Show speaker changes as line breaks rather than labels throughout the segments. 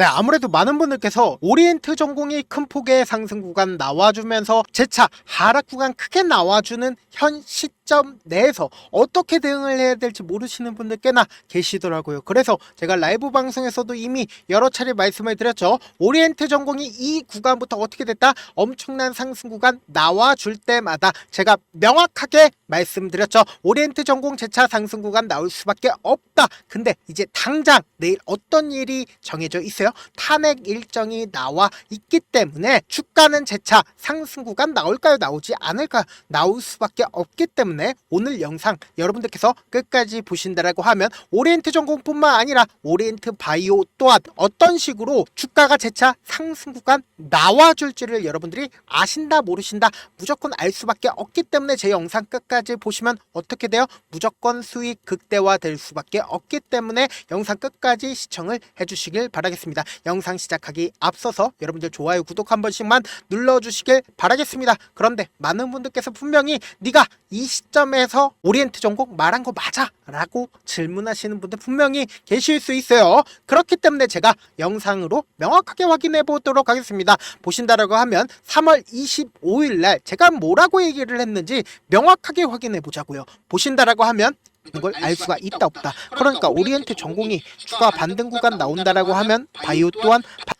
네, 아무래도 많은 분들께서 오리엔트 전공이 큰 폭의 상승 구간 나와주면서 재차 하락 구간 크게 나와주는 현 시점 내에서 어떻게 대응을 해야 될지 모르시는 분들 꽤나 계시더라고요. 그래서 제가 라이브 방송에서도 이미 여러 차례 말씀을 드렸죠. 오리엔트 전공이 이 구간부터 어떻게 됐다? 엄청난 상승 구간 나와줄 때마다 제가 명확하게 말씀드렸죠. 오리엔트 전공 재차 상승 구간 나올 수밖에 없다. 근데 이제 당장 내일 어떤 일이 정해져 있어요? 탄핵 일정이 나와 있기 때문에 주가는 재차 상승 구간 나올까요? 나오지 않을까요? 나올 수밖에 없기 때문에 오늘 영상 여러분들께서 끝까지 보신다라고 하면 오리엔트 전공뿐만 아니라 오리엔트 바이오 또한 어떤 식으로 주가가 재차 상승 구간 나와줄지를 여러분들이 아신다 모르신다 무조건 알 수밖에 없기 때문에 제 영상 끝까지 보시면 어떻게 돼요? 무조건 수익 극대화 될 수밖에 없기 때문에 영상 끝까지 시청을 해주시길 바라겠습니다. 영상 시작하기 앞서서 여러분들 좋아요 구독 한 번씩만 눌러주시길 바라겠습니다. 그런데 많은 분들께서 분명히 네가 이 시 점에서 오리엔트 전공 말한 거 맞아? 라고 질문하시는 분들 분명히 계실 수 있어요. 그렇기 때문에 제가 영상으로 명확하게 확인해 보도록 하겠습니다. 보신다라고 하면 3월 25일 날 제가 뭐라고 얘기를 했는지 명확하게 확인해 보자고요. 보신다라고 하면 이걸 알 수가 있다 없다. 그러니까 오리엔트 전공이 주가 반등 구간 나온다라고 하면 바이오 또한 바- 딱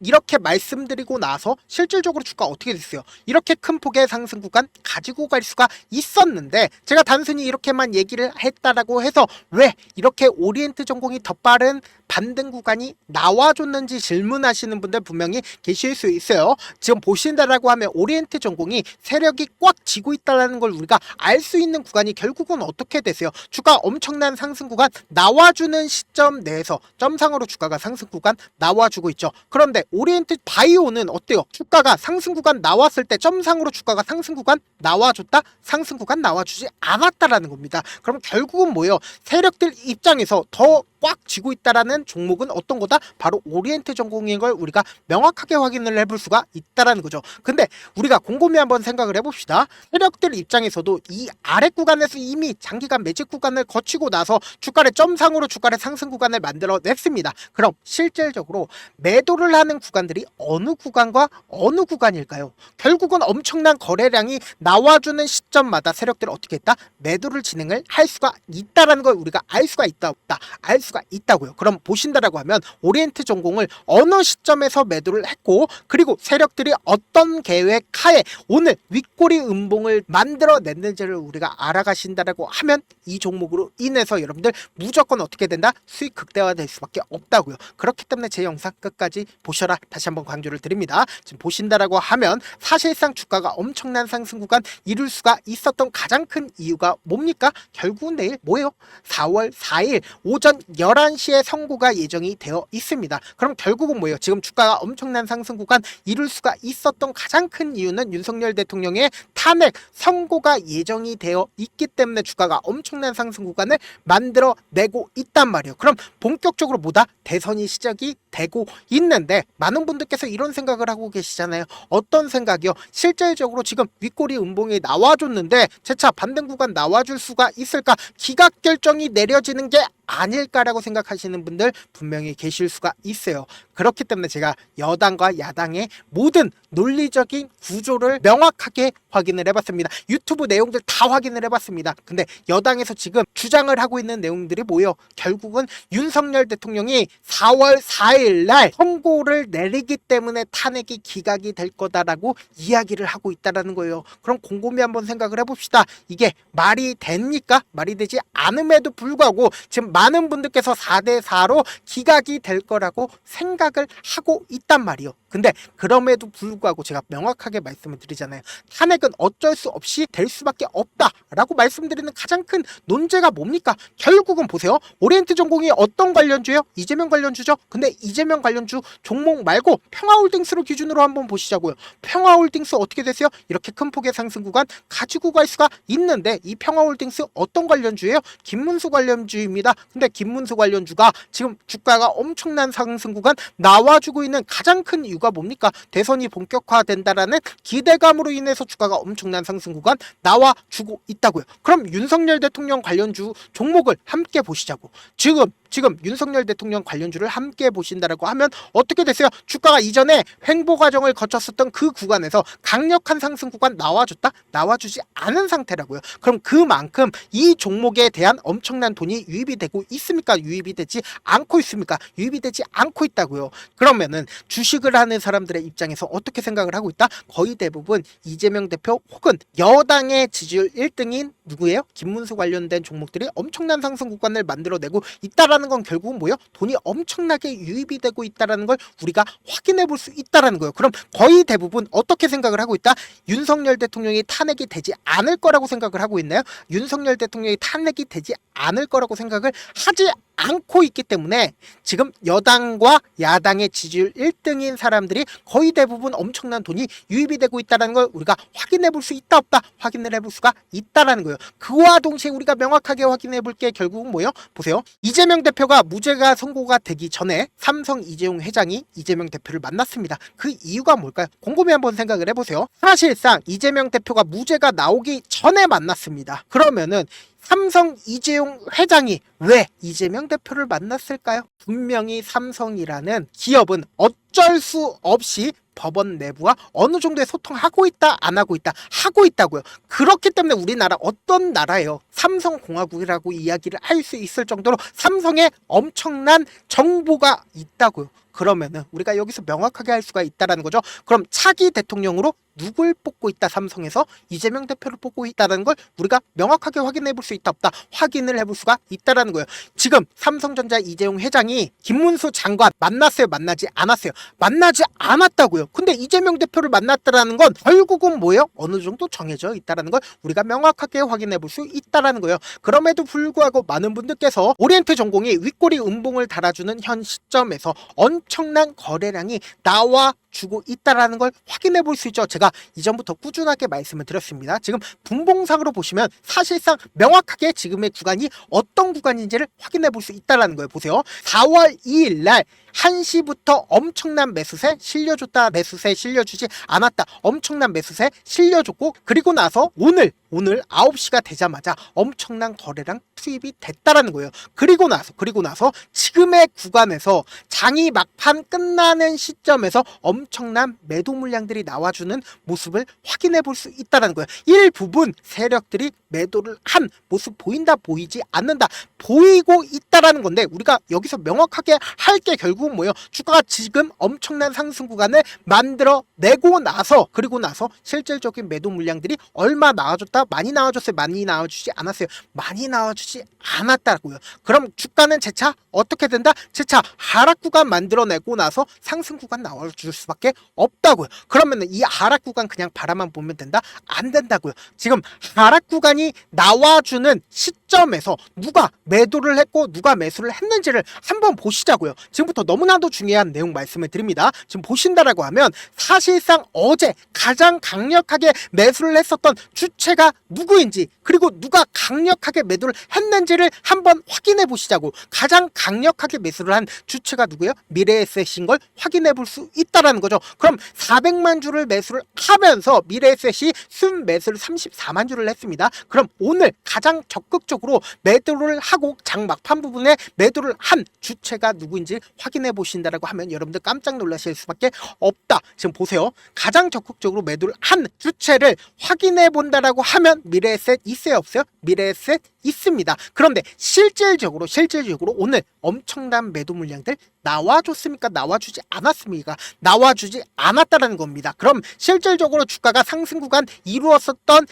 이렇게 말씀드리고 나서 실질적으로 주가 어떻게 됐어요? 이렇게 큰 폭의 상승 구간 가지고 갈 수가 있었는데 제가 단순히 이렇게만 얘기를 했다라고 해서 왜 이렇게 오리엔트 전공이 더 빠른 반등 구간이 나와줬는지 질문하시는 분들 분명히 계실 수 있어요. 지금 보신다라고 하면 오리엔트 전공이 세력이 꽉 쥐고 있다라는 걸 우리가 알 수 있는 구간이 결국은 어떻게 되세요? 주가 엄청난 상승 구간 나와주는 시점 내에서 점상으로 주가가 상승 구간 나와주고 있죠. 그런데 오리엔트 바이오는 어때요? 주가가 상승 구간 나왔을 때 점상으로 주가가 상승 구간 나와줬다? 상승 구간 나와주지 않았다라는 겁니다. 그럼 결국은 뭐예요? 세력들 입장에서 더 꽉 쥐고 있다라는 종목은 어떤 거다? 바로 오리엔트 전공인 걸 우리가 명확하게 확인을 해볼 수가 있다라는 거죠. 근데 우리가 곰곰이 한번 생각을 해봅시다. 세력들 입장에서도 이 아래 구간에서 이미 장기간 매직 구간을 거치고 나서 주가를 점상으로 주가를 상승 구간을 만들어 냈습니다. 그럼 실질적으로 매도를 하는 구간들이 어느 구간과 어느 구간일까요? 결국은 엄청난 거래량이 나와주는 시점마다 세력들이 어떻게 했다? 매도를 진행을 할 수가 있다라는 걸 우리가 알 수가 있다 없다 알 수가 있다고요. 그럼 보신다라고 하면 오리엔트 전공을 어느 시점에서 매도를 했고 그리고 세력들이 어떤 계획 하에 오늘 윗꼬리 음봉을 만들어냈는지를 우리가 알아가신다라고 하면 이 종목으로 인해서 여러분들 무조건 어떻게 된다? 수익 극대화 될 수밖에 없다고요. 그렇기 때문에 제 영상 끝까지 보셔라 다시 한번 강조를 드립니다. 지금 보신다라고 하면 사실상 주가가 엄청난 상승 구간 이룰 수가 있었던 가장 큰 이유가 뭡니까? 결국은 내일 뭐예요? 4월 4일 오전 11시에 선고가 예정이 되어 있습니다. 그럼 결국은 뭐예요? 지금 주가가 엄청난 상승 구간 이룰 수가 있었던 가장 큰 이유는 윤석열 대통령의 탄핵 선고가 예정이 되어 있기 때문에 주가가 엄청난 상승 구간을 만들어 내고 있단 말이에요. 그럼 본격적으로 뭐다? 대선이 시작이 되고 있는데 많은 분들께서 이런 생각을 하고 계시잖아요. 어떤 생각이요? 실질적으로 지금 윗꼬리 음봉이 나와줬는데 재차 반등 구간 나와줄 수가 있을까? 기각 결정이 내려지는 게 아닐까라고 생각하시는 분들 분명히 계실 수가 있어요. 그렇기 때문에 제가 여당과 야당의 모든 논리적인 구조를 명확하게 확인을 해봤습니다. 유튜브 내용들 다 확인을 해봤습니다. 근데 여당에서 지금 주장을 하고 있는 내용들이 뭐예요? 결국은 윤석열 대통령이 4월 4일 날 선고를 내리기 때문에 탄핵이 기각이 될 거다라고 이야기를 하고 있다라는 거예요. 그럼 곰곰이 한번 생각을 해봅시다. 이게 말이 됩니까? 말이 되지 않음에도 불구하고 지금 많은 분들께서 4대 4로 기각이 될 거라고 생각을 하고 있단 말이에요. 근데 그럼에도 불구하고 제가 명확하게 말씀을 드리잖아요. 탄핵은 어쩔 수 없이 될 수밖에 없다라고 말씀드리는 가장 큰 논제가 뭡니까? 결국은 보세요. 오리엔트 전공이 어떤 관련주예요? 이재명 관련주죠. 근데 이재명 관련주 종목 말고 평화홀딩스를 기준으로 한번 보시자고요. 평화홀딩스 어떻게 됐어요? 이렇게 큰 폭의 상승 구간 가지고 갈 수가 있는데 이 평화홀딩스 어떤 관련주예요? 김문수 관련주입니다. 근데 김문수 관련주가 지금 주가가 엄청난 상승 구간 나와주고 있는 가장 큰 이유가 뭡니까? 대선이 본격화된다라는 기대감으로 인해서 주가가 엄청난 상승 구간 나와주고 있다고요. 그럼 윤석열 대통령 관련주 종목을 함께 보시자고. 지금 지금 윤석열 대통령 관련주를 함께 보신다라고 하면 어떻게 됐어요? 주가가 이전에 횡보 과정을 거쳤었던 그 구간에서 강력한 상승 구간 나와줬다? 나와주지 않은 상태라고요. 그럼 그만큼 이 종목에 대한 엄청난 돈이 유입이 되고 있습니까? 유입이 되지 않고 있습니까? 유입이 되지 않고 있다고요. 그러면은 주식을 하는 사람들의 입장에서 어떻게 생각을 하고 있다? 거의 대부분 이재명 대표 혹은 여당의 지지율 1등인 누구예요? 김문수 관련된 종목들이 엄청난 상승 구간을 만들어내고 있다라는 건 결국은 뭐예요? 돈이 엄청나게 유입이 되고 있다라는 걸 우리가 확인해 볼 수 있다라는 거예요. 그럼 거의 대부분 어떻게 생각을 하고 있다? 윤석열 대통령이 탄핵이 되지 않을 거라고 생각을 하고 있나요? 윤석열 대통령이 탄핵이 되지 않을 거라고 생각을 하지 않고 있기 때문에 지금 여당과 야당의 지지율 1등인 사람들이 거의 대부분 엄청난 돈이 유입이 되고 있다는 걸 우리가 확인해 볼 수 있다 없다 확인을 해볼 수가 있다라는 거예요. 그와 동시에 우리가 명확하게 확인해 볼 게 결국은 뭐예요? 보세요. 이재명 대표가 무죄가 선고가 되기 전에 삼성 이재용 회장이 이재명 대표를 만났습니다. 그 이유가 뭘까요? 곰곰이 한번 생각을 해보세요. 사실상 이재명 대표가 무죄가 나오기 전에 만났습니다. 그러면은 삼성 이재용 회장이 왜 이재명 대표를 만났을까요? 분명히 삼성이라는 기업은 어쩔 수 없이 법원 내부와 어느 정도의 소통하고 있다 안 하고 있다 하고 있다고요. 그렇기 때문에 우리나라 어떤 나라예요? 삼성공화국이라고 이야기를 할 수 있을 정도로 삼성에 엄청난 정보가 있다고요. 그러면은 우리가 여기서 명확하게 할 수가 있다라는 거죠. 그럼 차기 대통령으로 누굴 뽑고 있다 삼성에서 이재명 대표를 뽑고 있다는 걸 우리가 명확하게 확인해 볼 수 있다 없다 확인을 해볼 수가 있다라는 거예요. 지금 삼성전자 이재용 회장이 김문수 장관 만났어요 만나지 않았어요 만나지 않았다고요. 근데 이재명 대표를 만났다라는 건 결국은 뭐예요? 어느 정도 정해져 있다라는 걸 우리가 명확하게 확인해 볼 수 있다라는 거예요. 그럼에도 불구하고 많은 분들께서 오리엔트 전공이 윗꼬리 음봉을 달아주는 현 시점에서 엄청난 거래량이 나와 주고 있다라는 걸 확인해 볼 수 있죠. 제가 이전부터 꾸준하게 말씀을 드렸습니다. 지금 분봉상으로 보시면 사실상 명확하게 지금의 구간이 어떤 구간인지를 확인해 볼 수 있다라는 거예요. 보세요. 4월 2일 날 1시부터 엄청난 매수세 실려줬다 매수세 실려주지 않았다 엄청난 매수세 실려줬고 그리고 나서 오늘 오늘 9시가 되자마자 엄청난 거래량 투입이 됐다라는 거예요. 그리고 나서 그리고 나서 지금의 구간에서 장이 막판 끝나는 시점에서 엄청난 매도 물량들이 나와주는 모습을 확인해 볼 수 있다는 거예요. 일부분 세력들이 매도를 한 모습 보인다 보이지 않는다 보이고 있다라는 건데 우리가 여기서 명확하게 할 게 결국 은 뭐예요? 주가가 지금 엄청난 상승 구간을 만들어 내고 나서 그리고 나서 실질적인 매도 물량들이 얼마 나와줬다 많이 나와줬어요 많이 나와주지 않았어요 많이 나와주지 않았다고요. 그럼 주가는 재차 어떻게 된다? 재차 하락 구간 만들어내고 나서 상승 구간 나와줄 수밖에 없다고요. 그러면 이 하락 구간 그냥 바라만 보면 된다? 안 된다고요. 지금 하락 구간이 나와주는 시점에서 누가 매도를 했고 누가 매수를 했는지를 한번 보시자고요. 지금부터 너무 나도 중요한 내용 말씀을 드립니다. 지금 보신다라고 하면 사실상 어제 가장 강력하게 매수를 했었던 주체가 누구인지 그리고 누가 강력하게 매도를 했는지를 한번 확인해 보시자고 가장 강력하게 매수를 한 주체가 누구예요? 미래에셋인 걸 확인해 볼 수 있다라는 거죠. 그럼 400만 주를 매수를 하면서 미래에셋이 순 매수를 34만 주를 했습니다. 그럼 오늘 가장 적극적으로 매도를 하고 장 막판 부분에 매도를 한 주체가 누구인지 확인 해 보신다라고 하면 여러분들 깜짝 놀라실 수밖에 없다. 지금 보세요. 가장 적극적으로 매도를 한 주체를 확인해 본다라고 하면 미래에셋 있어요 없어요? 미래에셋 있습니다. 그런데 실질적으로 실질적으로 오늘 엄청난 매도 물량들 나와줬습니까? 나와주지 않았습니까? 나와주지 않았다라는 겁니다. 그럼 실질적으로 주가가 상승 구간 이루었었던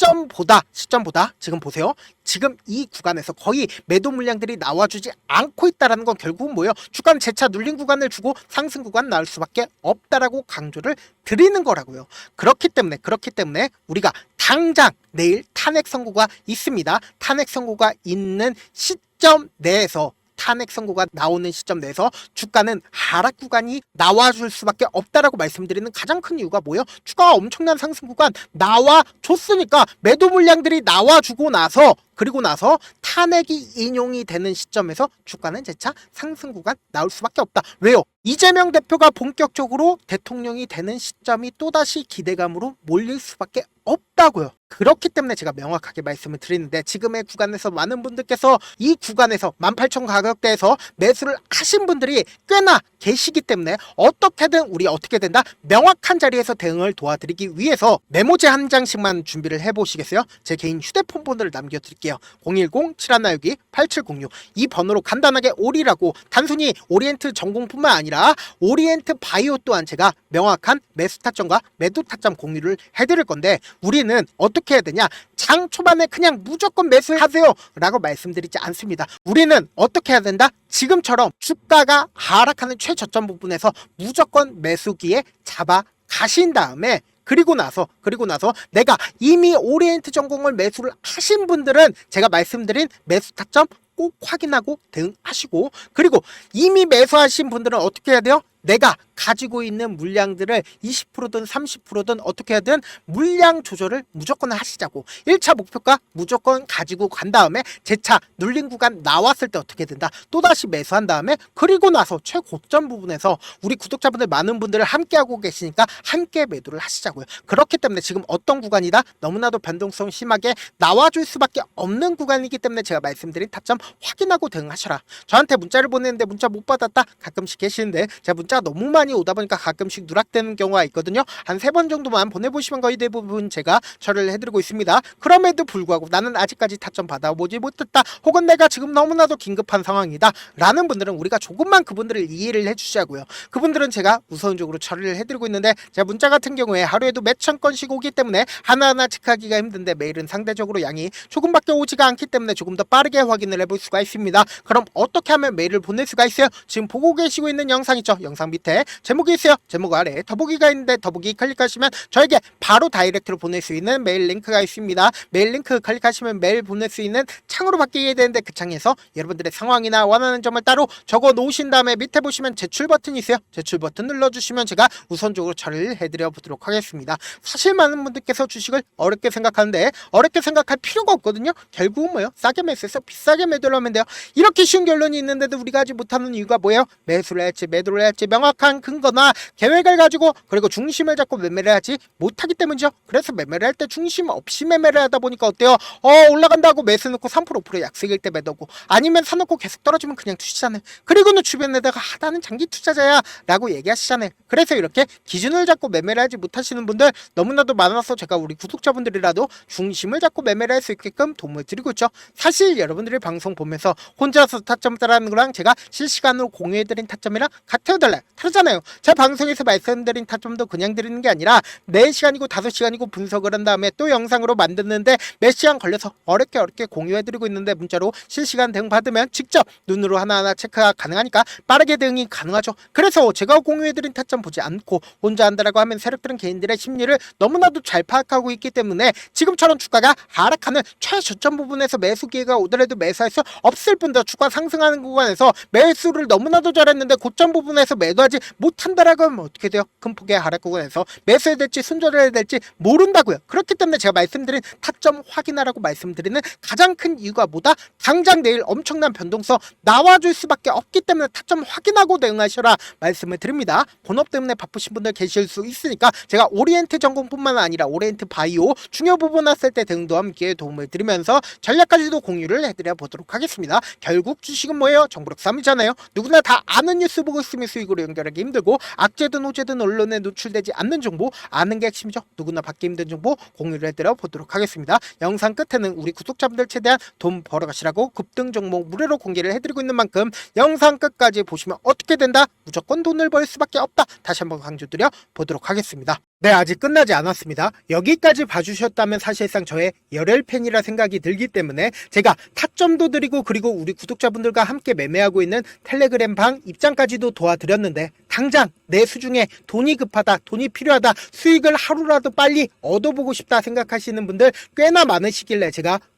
시점보다 시점보다 지금 보세요. 지금 이 구간에서 거의 매도 물량들이 나와주지 않고 있다라는 건 결국은 뭐예요? 주가는 재차 눌린 구간을 주고 상승 구간 나올 수밖에 없다라고 강조를 드리는 거라고요. 그렇기 때문에 그렇기 때문에 우리가 당장 내일 탄핵 선고가 있습니다. 탄핵 선고가 있는 시점 내에서 탄핵 선고가 나오는 시점 내에서 주가는 하락 구간이 나와줄 수밖에 없다라고 말씀드리는 가장 큰 이유가 뭐예요? 주가가 엄청난 상승 구간 나와 줬으니까 매도 물량들이 나와주고 나서 그리고 나서 탄핵이 인용이 되는 시점에서 주가는 재차 상승 구간 나올 수밖에 없다. 왜요? 이재명 대표가 본격적으로 대통령이 되는 시점이 또다시 기대감으로 몰릴 수밖에 없다고요. 그렇기 때문에 제가 명확하게 말씀을 드리는데 지금의 구간에서 많은 분들께서 이 구간에서 18,000 가격대에서 매수를 하신 분들이 꽤나 계시기 때문에 어떻게든 우리 어떻게 된다 명확한 자리에서 대응을 도와드리기 위해서 메모지 한 장씩만 준비를 해보시겠어요? 제 개인 휴대폰 번호를 남겨드릴게요. 010-7162-8706 이 번호로 간단하게 오리라고 단순히 오리엔트 전공뿐만 아니라 오리엔트 바이오 또한 제가 명확한 매수 타점과 매도 타점 공유를 해드릴 건데 우리는 어떻게 해야 되냐? 장 초반에 그냥 무조건 매수하세요 라고 말씀드리지 않습니다. 우리는 어떻게 해야 된다? 지금처럼 주가가 하락하는 최저점 부분에서 무조건 매수기에 잡아 가신 다음에 그리고 나서 그리고 나서 내가 이미 오리엔트 전공을 매수를 하신 분들은 제가 말씀드린 매수 타점 꼭 확인하고 대응하시고 그리고 이미 매수하신 분들은 어떻게 해야 돼요? 내가 가지고 있는 물량들을 20%든 30%든 어떻게 하든 물량 조절을 무조건 하시자고. 1차 목표가 무조건 가지고 간 다음에 재차 눌린 구간 나왔을 때 어떻게 된다. 또다시 매수한 다음에 그리고 나서 최고점 부분에서 우리 구독자분들 많은 분들을 함께 하고 계시니까 함께 매도를 하시자고요. 그렇기 때문에 지금 어떤 구간이다? 너무나도 변동성 심하게 나와줄 수밖에 없는 구간이기 때문에 제가 말씀드린 타점 확인하고 대응하셔라. 저한테 문자를 보냈는데 문자 못 받았다? 가끔씩 계시는데 제가 문자 가 너무 많이 오다 보니까 가끔씩 누락되는 경우가 있거든요. 한 세 번 정도만 보내보시면 거의 대부분 제가 처리를 해드리고 있습니다. 그럼에도 불구하고 나는 아직까지 타점 받아보지 못했다 혹은 내가 지금 너무나도 긴급한 상황이다 라는 분들은 우리가 조금만 그분들을 이해를 해주시자고요. 그분들은 제가 우선적으로 처리를 해드리고 있는데 제가 문자 같은 경우에 하루에도 몇 천 건씩 오기 때문에 하나하나 체크하기가 힘든데 메일은 상대적으로 양이 조금밖에 오지가 않기 때문에 조금 더 빠르게 확인을 해볼 수가 있습니다. 그럼 어떻게 하면 메일을 보낼 수가 있어요? 지금 보고 계시고 있는 영상 있죠? 영상 밑에 제목이 있어요. 제목 아래 더보기가 있는데 더보기 클릭하시면 저에게 바로 다이렉트로 보낼 수 있는 메일 링크가 있습니다. 메일 링크 클릭하시면 메일 보낼 수 있는 창으로 바뀌게 되는데 그 창에서 여러분들의 상황이나 원하는 점을 따로 적어 놓으신 다음에 밑에 보시면 제출 버튼이 있어요. 제출 버튼 눌러주시면 제가 우선적으로 처리를 해드려 보도록 하겠습니다. 사실 많은 분들께서 주식을 어렵게 생각하는데 어렵게 생각할 필요가 없거든요. 결국은 뭐예요? 싸게 매수해서 비싸게 매도를 하면 돼요. 이렇게 쉬운 결론이 있는데도 우리가 하지 못하는 이유가 뭐예요? 매수를 할지 매도를 할지 명확한 근거나 계획을 가지고 그리고 중심을 잡고 매매를 하지 못하기 때문이죠. 그래서 매매를 할 때 중심 없이 매매를 하다 보니까 어때요? 어 올라간다고 매수 넣고 3% 5% 약세일 때 매도고 아니면 사놓고 계속 떨어지면 그냥 투시잖아요. 그리고는 주변에다가 아, 나는 장기 투자자야 라고 얘기하시잖아요. 그래서 이렇게 기준을 잡고 매매를 하지 못하시는 분들 너무나도 많아서 제가 우리 구독자분들이라도 중심을 잡고 매매를 할 수 있게끔 도움을 드리고 있죠. 사실 여러분들이 방송 보면서 혼자서 타점 따라하는 거랑 제가 실시간으로 공유해드린 타점이랑 같아요 달라요. 다르잖아요. 제 방송에서 말씀드린 타점도 그냥 드리는 게 아니라 4시간이고 5시간이고 분석을 한 다음에 또 영상으로 만드는데 몇 시간 걸려서 어렵게 어렵게 공유해드리고 있는데 문자로 실시간 대응 받으면 직접 눈으로 하나하나 체크가 가능하니까 빠르게 대응이 가능하죠. 그래서 제가 공유해드린 타점 보지 않고 혼자 한다라고 하면 세력들은 개인들의 심리를 너무나도 잘 파악하고 있기 때문에 지금처럼 주가가 하락하는 최저점 부분에서 매수 기회가 오더라도 매수할 수 없을 뿐더 주가 상승하는 구간에서 매수를 너무나도 잘했는데 고점 부분에서 매 도하지 못한다라고 하면 어떻게 돼요? 큰 폭의 하락 구간에서 매수해야 될지 순조를 해야 될지 모른다고요. 그렇기 때문에 제가 말씀드린 타점 확인하라고 말씀드리는 가장 큰 이유가 뭐다? 당장 내일 엄청난 변동성 나와줄 수밖에 없기 때문에 타점 확인하고 대응하셔라 말씀을 드립니다. 본업 때문에 바쁘신 분들 계실 수 있으니까 제가 오리엔트 전공뿐만 아니라 오리엔트 바이오 중요 부분 왔을 때 등도 함께 도움을 드리면서 전략까지도 공유를 해드려 보도록 하겠습니다. 결국 주식은 뭐예요? 정보력 싸움이잖아요. 누구나 다 아는 뉴스 보고 있으면 수익으로 연결하기 힘들고 악재든 호재든 언론에 노출되지 않는 정보 아는 게 핵심이죠. 누구나 받기 힘든 정보 공유를 해드려 보도록 하겠습니다. 영상 끝에는 우리 구독자분들 최대한 돈 벌어가시라고 급등 종목 무료로 공개를 해드리고 있는 만큼 영상 끝까지 보시면 어떻게 된다? 무조건 돈을 벌 수밖에 없다. 다시 한번 강조드려 보도록 하겠습니다. 네, 아직 끝나지 않았습니다. 여기까지 봐주셨다면 사실상 저의 열혈 팬이라 생각이 들기 때문에 제가 타점도 드리고 그리고 우리 구독자분들과 함께 매매하고 있는 텔레그램 방 입장까지도 도와드렸는데 당장 내 수중에 돈이 급하다, 돈이 필요하다, 수익을 하루라도 빨리 얻어보고 싶다 생각하시는 분들 꽤나 많으시길래 제가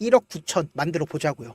1억 9천 만들어 보자고요.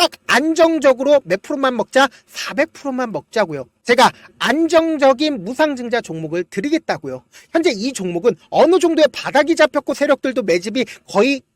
딱 안정적으로 몇 프로만 먹자? 400%만 먹자고요. 제가 안정적인 무상증자 종목을 드리겠다고요. 현재 이 종목은 어느 정도의 바닥이 잡혔고 세력들도 매집이 거의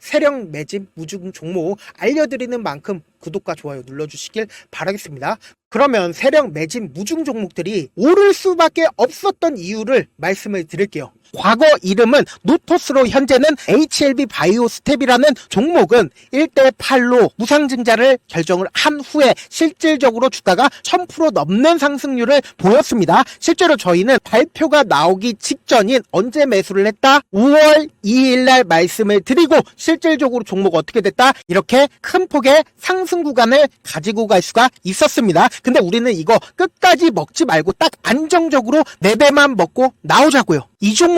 세력 매집 무중 종목 알려드리는 만큼 구독과 좋아요 눌러주시길 바라겠습니다. 그러면 세력 매집 무중 종목들이 오를 수밖에 없었던 이유를 말씀을 드릴게요. 과거 이름은 노토스로 현재는 HLB 바이오 스텝이라는 종목은 1대 8로 무상증자를 결정을 한 후에 실질적으로 주가가 1000% 넘는 상승률을 보였습니다. 실제로 저희는 발표가 나오기 직전인 언제 매수를 했다? 5월 2일 날 말씀을 드리고 실질적으로 종목 어떻게 됐다? 이렇게 큰 폭의 상승 구간을 가지고 갈 수가 있었습니다. 근데 우리는 이거 끝까지 먹지 말고 딱 안정적으로 4배만 먹고 나오자고요. 이 종목